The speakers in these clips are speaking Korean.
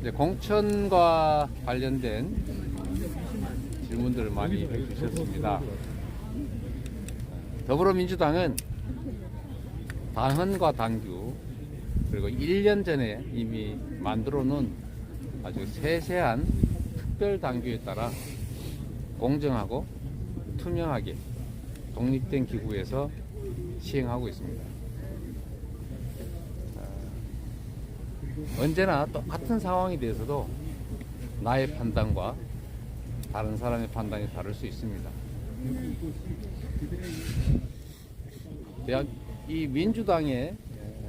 이제 공천과 관련된 질문들을 많이 해주셨습니다. 더불어민주당은 당헌과 당규 그리고 1년 전에 이미 만들어 놓은 아주 세세한 특별 당규에 따라 공정하고 투명하게 독립된 기구에서 시행하고 있습니다. 언제나 똑같은 상황에 대해서도 나의 판단과 다른 사람의 판단이 다를 수 있습니다. 대학 이 민주당의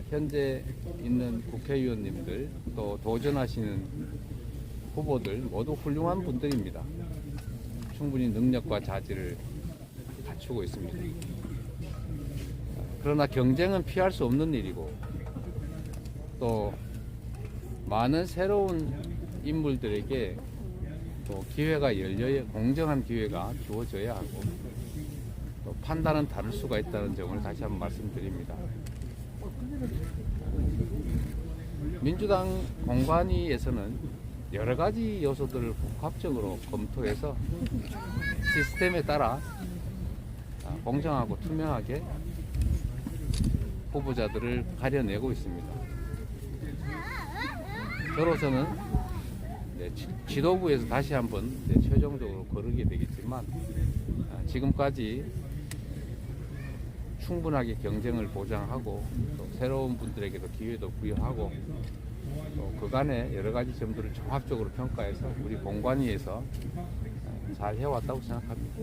현재 있는 국회의원님들 또 도전하시는 후보들 모두 훌륭한 분들입니다. 충분히 능력과 자질을 갖추고 있습니다. 그러나 경쟁은 피할 수 없는 일이고 또 많은 새로운 인물들에게 또 기회가 열려 공정한 기회가 주어져야 하고 또 판단은 다를 수가 있다는 점을 다시 한번 말씀드립니다. 민주당 공관위에서는 여러 가지 요소들을 복합적으로 검토해서 시스템에 따라 아, 공정하고 투명하게 후보자들을 가려내고 있습니다. 저로서는 네, 지- 지도부에서 다시 한번 네, 최종적으로 거르게 되겠지만 아, 지금까지 충분하게 경쟁을 보장하고 또 새로운 분들에게도 기회도 부여하고 또 그간의 여러 가지 점들을 종합적으로 평가해서 우리 공관위에서 아, 잘 해왔다고 생각합니다.